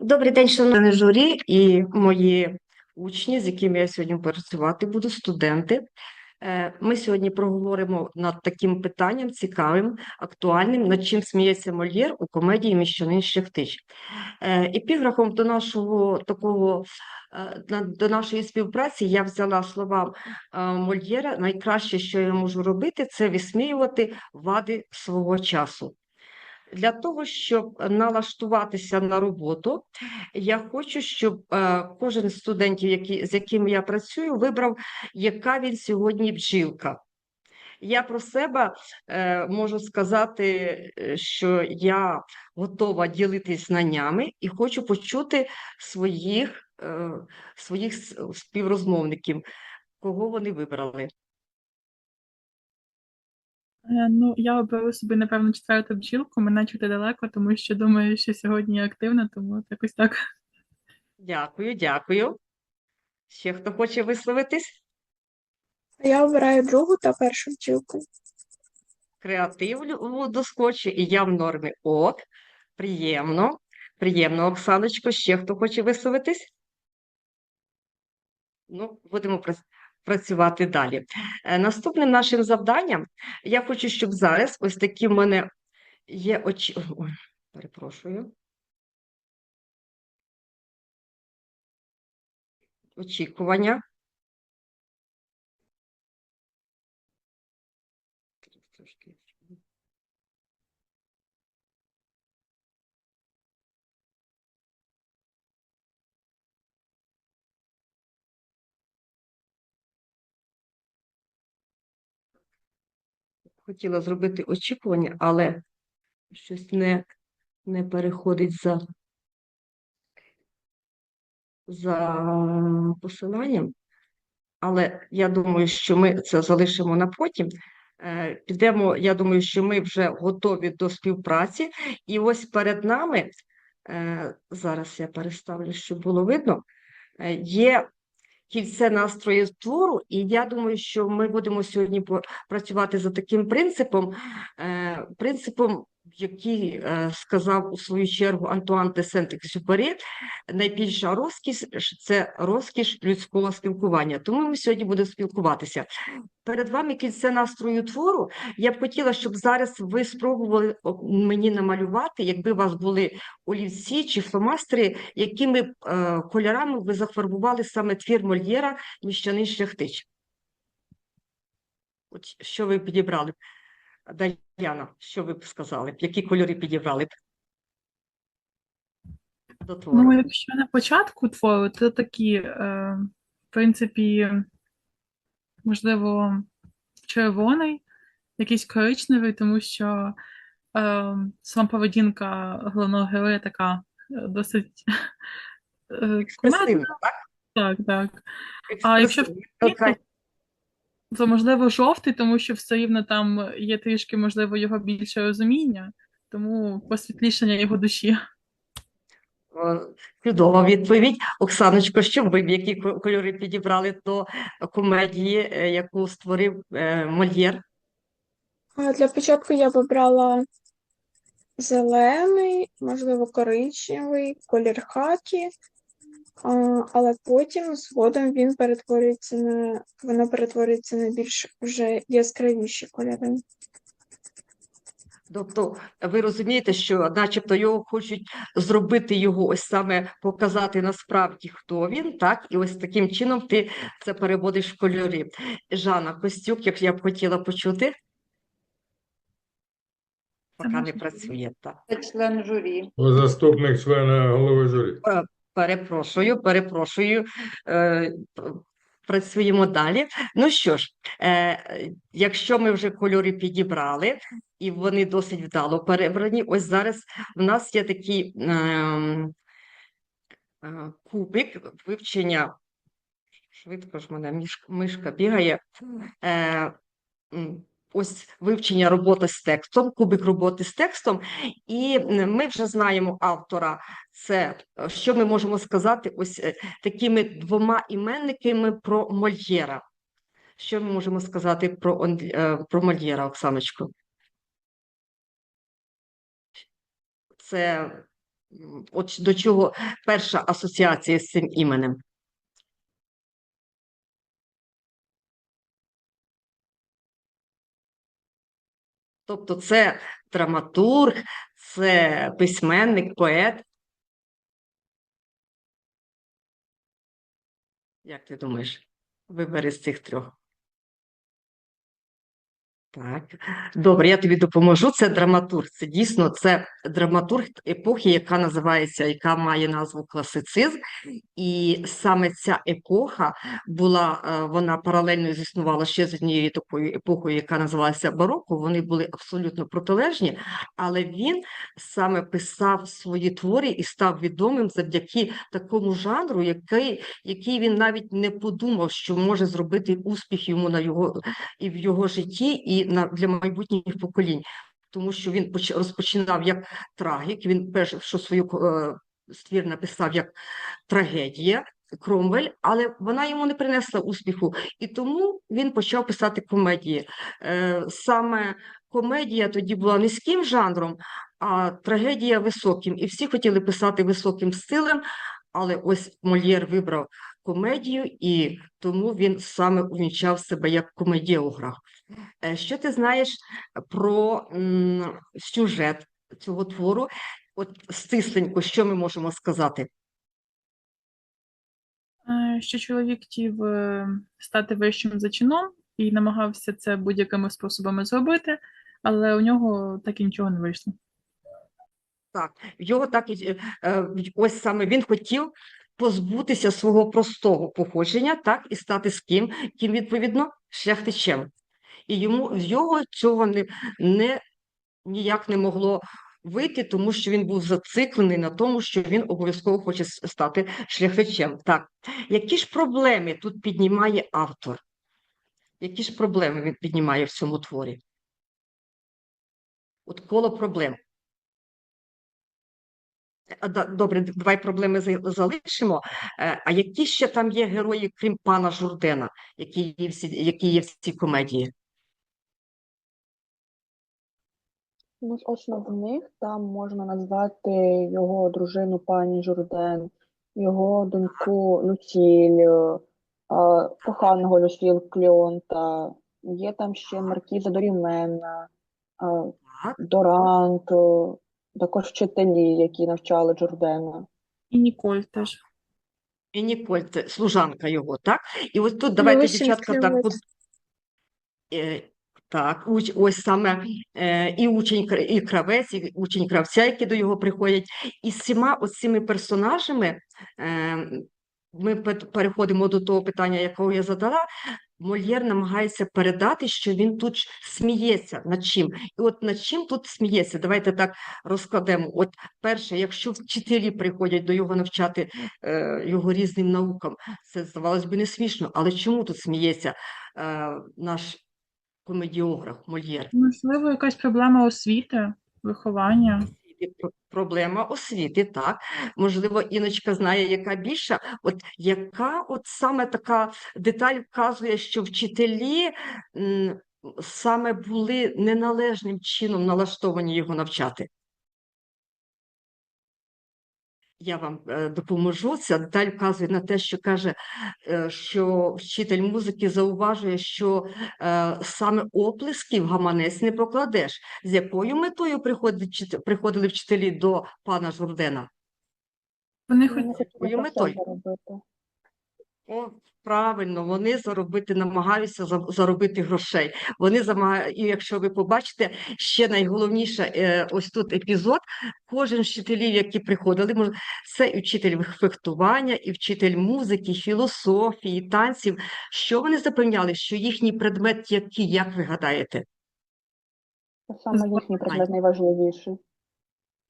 Добрий день, шановне журі і мої учні, з якими я сьогодні працювати буду, студенти. Е, Ми сьогодні проговоримо над таким питанням цікавим, актуальним, над чим сміється Мольєр у комедії «Міщанин Шляхтич». Е, Епіграфом до нашого такого е, до нашої співпраці я взяла слова е, Мольєра. Найкраще, що я можу робити, це висміювати вади свого часу. Для того, щоб налаштуватися на роботу, я хочу, щоб е, кожен з студентів, з якими я працюю, вибрав, яка він сьогодні бджілка. Я про себе е, можу сказати, е, що я готова ділитись знаннями і хочу почути своїх, своїх співрозмовників, кого вони вибрали. Е, Ну, я оберу собі, напевно, четверту бджілку, мене чути далеко, тому що думаю, що сьогодні я активна, тому якось так. Дякую, дякую. Ще хто хоче висловитись? Я обираю другу та першу бджілку. креативу доскочу, і я в нормі. От, приємно, приємно, Оксаночко. Ще хто хоче висловитись? Ну, будемо пра- працювати далі. Е, Наступним нашим завданням я хочу, щоб зараз ось такі в мене є очі. Ой, перепрошую. Очікування. Хотіла зробити очікування, але щось не, не переходить за, за посиланням. Але я думаю, що ми це залишимо на потім. Е, Підемо, я думаю, що ми вже готові до співпраці. І ось перед нами, е, зараз я переставлю, щоб було видно, е, є кільце настрою твору, і я думаю, що ми будемо сьогодні працювати за таким принципом, е, принципом, який е, сказав у свою чергу Антуан де Сент-Екзюпері, найбільша розкіш це розкіш людського спілкування. Тому ми сьогодні будемо спілкуватися. Перед вами кільце настрою твору. Я б хотіла, щоб зараз ви спробували мені намалювати, якби у вас були олівці чи фломастери, якими е, кольорами ви зафарбували саме твір Мольєра «Міщанин Шляхтич. От що ви підібрали б? Що ви б сказали б? Які кольори підібрали б? До твору. Ну, якщо на початку твору, то такі, е, в принципі, можливо, червоний, якийсь коричневий, тому що е, сама поведінка головного героя така е, досить е, кумедна. Так? Так, так. А якщо в то можливо жовтий, тому що все рівно там є трішки, можливо, його більше розуміння, тому посвітлішення його душі. О, Чудова відповідь. Оксаночко, що ви б які кольори підібрали до комедії, е, яку створив е, Мольєр? Для початку я б обрала зелений, можливо, коричневий, колір хакі, але потім згодом він перетворюється на воно перетворюється на більш вже яскравіші кольори. Тобто ви розумієте, що начебто його хочуть зробити його ось саме показати насправді, хто він, так? І ось таким чином ти це переводиш в кольори. Жанна Костюк, як я б хотіла почути. Поки не працює, так. Це член журі. Заступник члена голови журі. Перепрошую, перепрошую. Е, Працюємо далі. Ну що ж, е, якщо ми вже кольори підібрали, і вони досить вдало перебрані, ось зараз в нас є такий ем, е, кубик вивчення. Швидко ж мене мішка, мишка бігає. Е, ось вивчення роботи з текстом, кубик роботи з текстом, і ми вже знаємо автора. Це е, що ми можемо сказати ось е, такими двома іменниками про Мольєра. Що ми можемо сказати про, е, про Мольєра, Оксаночко? Це От до чого перша асоціація з цим іменем? Тобто це драматург, це письменник, поет. Як ти думаєш? Вибери з цих трьох. Так, добре, я тобі допоможу. Це драматург. Це дійсно це драматург епохи, яка називається, яка має назву класицизм. І саме ця епоха була, е, вона паралельно існувала ще з однією такою епохою, яка називалася бароко. Вони були абсолютно протилежні, але він саме писав свої твори і став відомим завдяки такому жанру, який, який він навіть не подумав, що може зробити успіх йому на його і в його житті, і на для майбутніх поколінь. Тому що він поч- розпочинав як трагік. Він перш що свою е, твір написав як трагедія. Кромвель, але вона йому не принесла успіху, і тому він почав писати комедії. Е, Саме комедія тоді була низьким жанром, а трагедія високим. І всі хотіли писати високим стилем, але ось Мольєр вибрав комедію, і тому він саме увінчав себе як комедіограф. Е, Що ти знаєш про сюжет цього твору? От стисленько, що ми можемо сказати? Е, Що чоловік хотів е, стати вищим за чином і намагався це будь-якими способами зробити, але у нього так і нічого не вийшло. Так, його так і е, е, ось саме він хотів позбутися свого простого походження, так, і стати з ким, ким відповідно шляхтичем. І йому його цього не, не ніяк не могло вийти, тому що він був зациклений на тому, що він обов'язково хоче стати шляхтичем. Так, які ж проблеми тут піднімає автор? Які ж проблеми він піднімає в цьому творі? От коло проблем. Добре, давай проблеми залишимо. Е, А які ще там є герої, крім пана Журдена, які є всі, які є в цій комедії? Ну, з основних там можна назвати його дружину пані Журден, його доньку Люсіль, е, коханого Люсіль Клеонта, є там ще Маркіза Дорімена, е, Дорант, також вчителі, які навчали Джордена. І Ніколь теж. і Ніколь, це служанка його, так? І ось тут давайте, Лосін дівчатка, так, от, е, так, уч, ось саме е, і учень і кравець, і учень кравця, які до його приходять. І з всіма оцими персонажами е, ми переходимо до того питання, якого я задала. Мольєр намагається передати, що він тут сміється над чим. І от над чим тут сміється? Давайте так розкладемо. От перше, якщо вчителі приходять до його навчати е, його різним наукам, це здавалось би не смішно. Але чому тут сміється е, наш комедіограф Мольєр? Можливо, якась проблема освіти, виховання. Проблема освіти, так. Можливо, Іночка знає, яка більша. От яка от саме така деталь вказує, що вчителі саме були неналежним чином налаштовані його навчати? Я вам е, допоможу. Ця деталь вказує на те, що каже, е, що вчитель музики зауважує, що е, саме оплесків гаманець не покладеш. З якою метою приходили вчителі до пана Журдена? Вони хотіли якою метою? заробити. О, правильно, вони заробити намагаються заробити грошей. Вони замага... І якщо ви побачите, ще найголовніше, е, ось тут епізод. Кожен з вчителів, які приходили, мож- це і вчитель фехтування, і вчитель музики, філософії, танців. Що вони запевняли, що їхній предмет який, як ви гадаєте? Саме їхній предмет найважливіший.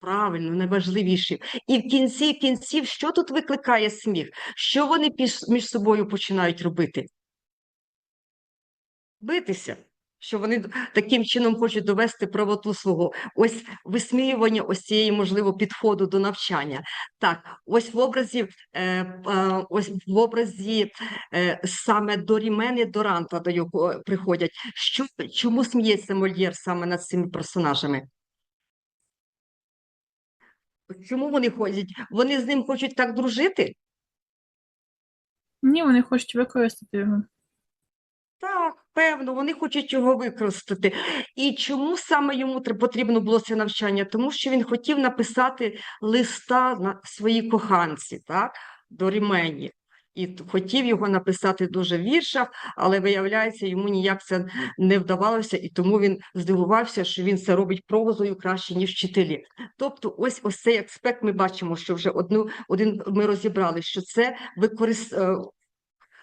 Правильно, найважливіший. І в кінці кінців, що тут викликає сміх? Що вони між собою починають робити? Битися. Що вони таким чином хочуть довести правоту свого. Ось висміювання ось цієї, можливо, підходу до навчання. Так, ось в образі, е, е, ось в образі е, саме Дорімени Доранта до його е, приходять. Що, чому сміється Мольєр саме над цими персонажами? Чому вони ходять? Вони з ним хочуть так дружити? Ні, вони хочуть використати його. Так, певно, вони хочуть його використати. І чому саме йому потрібно було це навчання? Тому що він хотів написати листа на своїй коханці, так, до Рімені. І хотів його написати дуже в віршах, але виявляється, йому ніяк це не вдавалося, і тому він здивувався, що він це робить прозою краще, ніж вчителі. Тобто, ось ось цей аспект ми бачимо, що вже одну один ми розібрали, що це використ... е,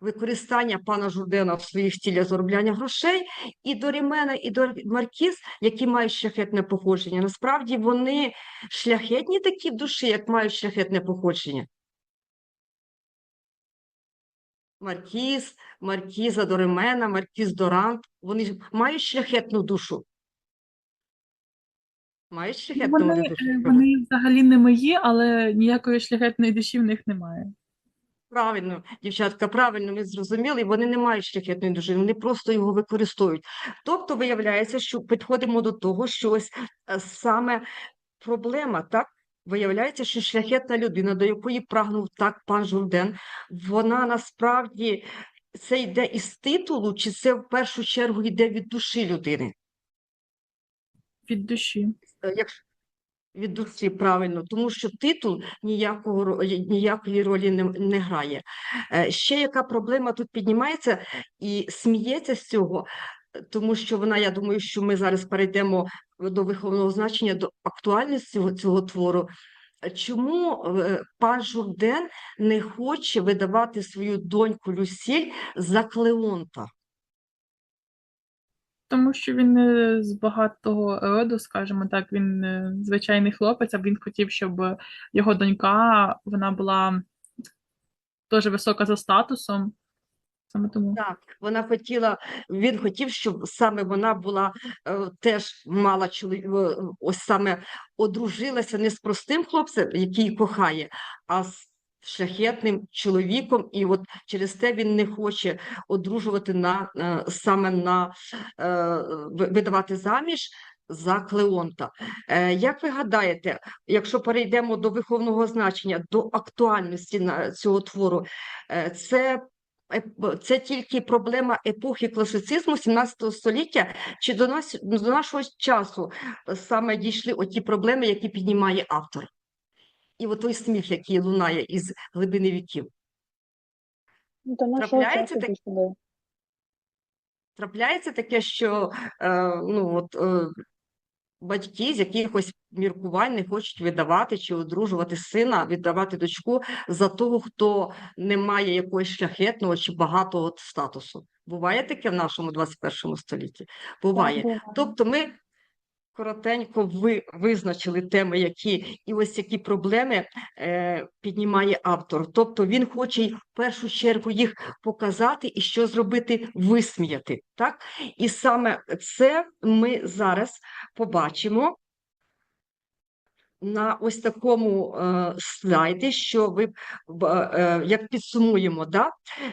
використання пана Журдена в своїх цілях заробляння грошей, і до Рімена, і до Маркіз, які мають шляхетне походження. Насправді вони шляхетні такі в душі, як мають шляхетне походження. Маркіз, Маркіза до Ремена, Маркіз до Рант. Вони ж мають шляхетну душу. Мають шляхетну Вони, душу. вони взагалі не мої, але ніякої шляхетної душі в них немає. Правильно, дівчатка, правильно, ми зрозуміли, вони не мають шляхетної душі, вони просто його використовують. Тобто, виявляється, що підходимо до того, що ось е, саме проблема, так? Виявляється, що шляхетна людина, до якої прагнув так пан Журден, вона насправді це йде із титулу, чи це в першу чергу йде від душі людини? Від душі. Е, Якщо від душі правильно, тому що титул ніякого ніякої ролі не, не грає. Е, Ще яка проблема тут піднімається і сміється з цього, е, тому що вона, я думаю, що ми зараз перейдемо до виховного значення, до актуальності цього, твору. Чому е, пан Журден не хоче видавати свою доньку Люсіль за Клеонта? Тому що він з багатого роду, скажімо так, він е, звичайний хлопець, а він хотів, щоб його донька вона була дуже висока за статусом. Саме тому. Так, вона хотіла, він хотів, щоб саме вона була е, теж мала чоловік, ось саме одружилася не з простим хлопцем, який кохає, а з шляхетним чоловіком. І от через те він не хоче одружувати на е, саме на е, видавати заміж. За Клеонта. Е, як ви гадаєте, якщо перейдемо до виховного значення, до актуальності на цього твору, е, це це тільки проблема епохи класицизму 17 століття, чи до нас до нашого часу е, саме дійшли оті проблеми, які піднімає автор? І от той сміх, який лунає із глибини віків. Ну, До нашого Трапляється часу таке? дійшли. Трапляється таке, що е, ну, от, е, батьки з якихось міркувань не хочуть видавати чи одружувати сина, віддавати дочку за того, хто не має якогось шляхетного чи багатого статусу. Буває таке в нашому 21 столітті? Буває. Тобто ми коротенько ви, визначили теми, які і ось які проблеми е, піднімає автор. Тобто він хоче в першу чергу їх показати і що зробити, висміяти. Так? І саме це ми зараз побачимо на ось такому е, слайді, що ви б- е, як підсумуємо, да?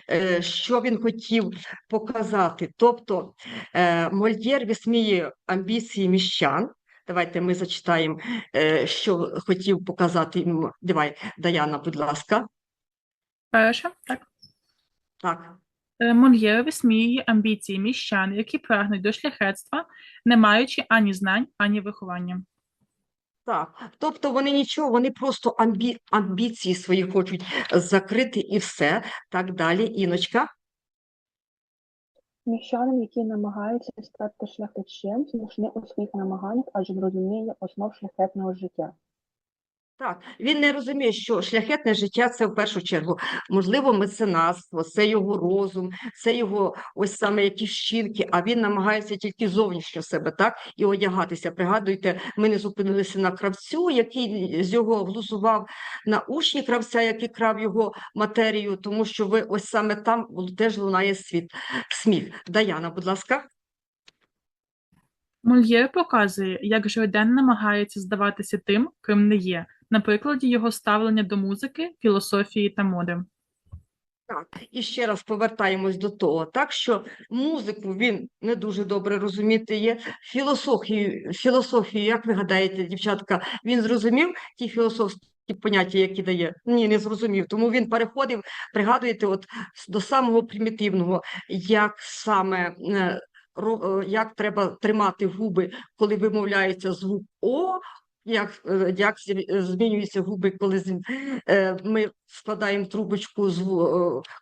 е, що він хотів показати. Тобто е, Мольєр висміює амбіції міщан. Давайте ми зачитаємо, е, що хотів показати. Давай, Даяна, будь ласка. Перше, так. Так. Е, Мольєр висміює амбіції міщан, які прагнуть до шляхетства, не маючи ані знань, ані виховання. Так, тобто вони нічого, вони просто амбі... амбіції свої хочуть закрити і все. Так далі, Іночка. Міщанин, які намагаються стати шляхтичем, слушне у своїх намаганнях, адже розуміє основ шляхетного життя. Так, він не розуміє, що шляхетне життя це в першу чергу, можливо, меценатство, це його розум, це його ось саме якісь вчинки, а він намагається тільки зовнішньо себе так і одягатися. Пригадуйте, ми не зупинилися на кравцю, який з його глузував на учні кравця, який крав його матерію, тому що ви ось саме там теж лунає світ сміх. Даяна, будь ласка. Мольєр показує, як Жорден намагається здаватися тим, ким не є, на прикладі його ставлення до музики, філософії та моди. Так, і ще раз повертаємось до того, так що музику він не дуже добре розуміти є. Філософію, філософію, як ви гадаєте, дівчатка, він зрозумів ті філософські поняття, які дає? Ні, не зрозумів. Тому він переходив, пригадуєте, от до самого примітивного, як саме е, е, як треба тримати губи, коли вимовляється звук О. Як, е, як е, змінюються губи, коли е, ми складаємо трубочку,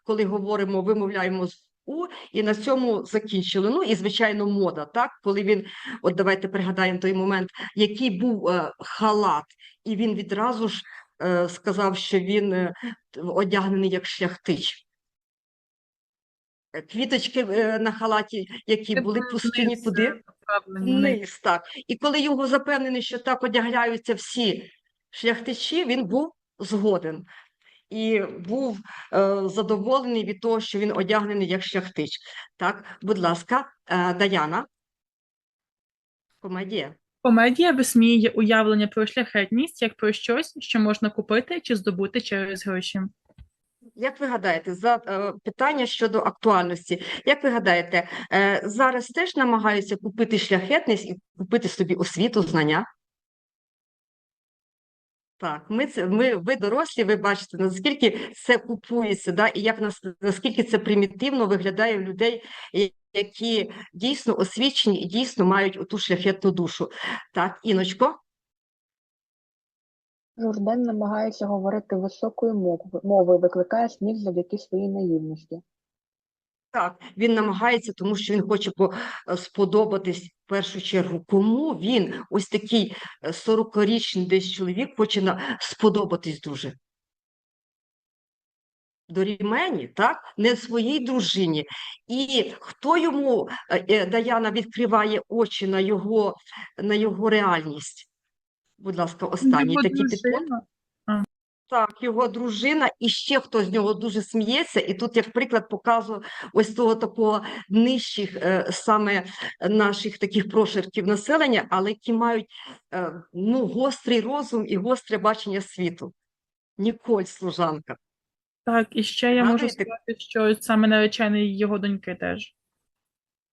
коли говоримо, вимовляємо з У, і на цьому закінчили. Ну і звичайно, мода, так, коли він, от давайте пригадаємо той момент, який був е, халат, і він відразу ж е, сказав, що він е, одягнений як шляхтич. Квіточки е, на халаті, які Це були пустині куди? е, низ. Так. І коли його запевнений, що так одягаються всі шляхтичі, він був згоден. І був е, задоволений від того, що він одягнений як шляхтич. Так, будь ласка, е, Даяна. Комедія. Комедія висміює уявлення про шляхетність як про щось, що можна купити чи здобути через гроші. Як ви гадаєте, за е, питання щодо актуальності, як ви гадаєте, е, зараз теж намагаються купити шляхетність і купити собі освіту, знання? Так, ми це ми, ви дорослі, ви бачите, наскільки це купується, да, і як нас, наскільки це примітивно виглядає в людей, які дійсно освічені і дійсно мають оту шляхетну душу. Так, Іночко, Журден намагається говорити високою мовою, викликає сміх завдяки своїй наївності. так, він намагається, тому що він хоче е, сподобатись в першу чергу. Кому він, ось такий е, 40-річний десь чоловік, хоче сподобатись дуже. Дорімені, так, не своїй дружині. І хто йому, е, е, Даяна, відкриває очі на його, на його реальність? Будь ласка, останній Його такий дружина, Так, його дружина, і ще хто з нього дуже сміється, і тут, як приклад, показую ось того такого нижчих е, саме наших таких прошарків населення, але які мають е, ну, гострий розум і гостре бачення світу. Ніколь служанка. Так, і ще я можу Згадуєте? сказати, що саме наречений його доньки теж.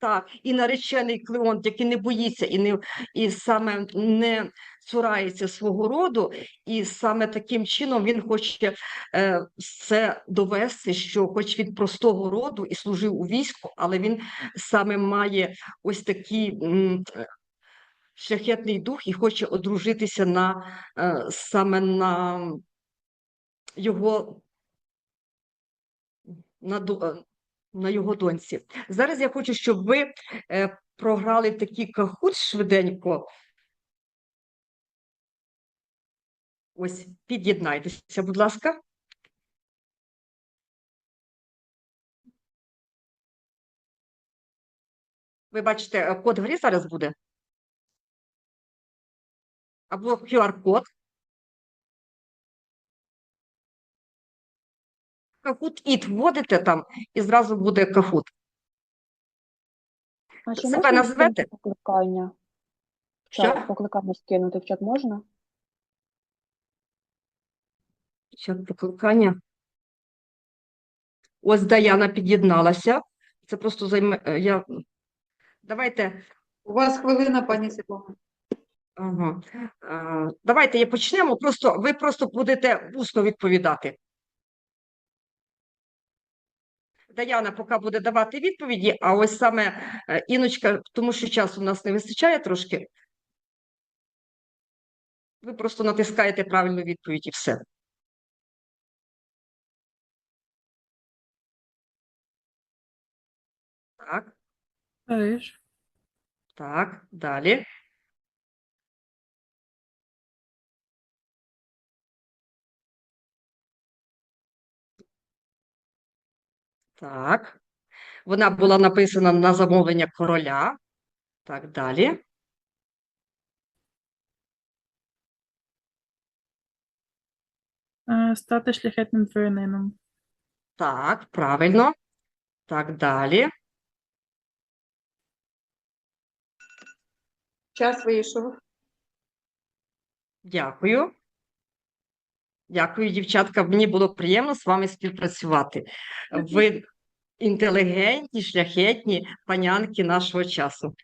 Так, і наречений Клеонт, який не боїться і не і саме не цурається свого роду, і саме таким чином він хоче е, це довести, що хоч він простого роду і служив у війську, але він саме має ось такий м, шляхетний дух і хоче одружитися на е, саме на його на, на його доньці. Зараз я хочу, щоб ви е, програли такий кахут швиденько. Ось, під'єднайтеся, будь ласка. Ви бачите, е, код гри зараз буде? Або QR-код. Кахут іт вводите там, і зразу буде кахут. А чи Себе можна назвете? скинути покликання? Чат Що? покликання скинути в чат можна? Чат покликання. Ось Даяна під'єдналася. Це просто займе. е, Я... Давайте. У вас хвилина, пані Світлана. Ага. Е, Давайте я почнемо. Просто ви просто будете усно відповідати. Даяна поки буде давати відповіді, а ось саме е, Іночка, тому що часу у нас не вистачає трошки. Ви просто натискаєте правильну відповідь і все. Так, так, далі. Так. Вона була написана на замовлення короля. Так, далі. Е, Стати шляхетним дворянином. Так, правильно. Так, далі. Час вийшов. Дякую. Дякую, дівчатка. Мені було приємно з вами співпрацювати. Ви інтелігентні, шляхетні панянки нашого часу.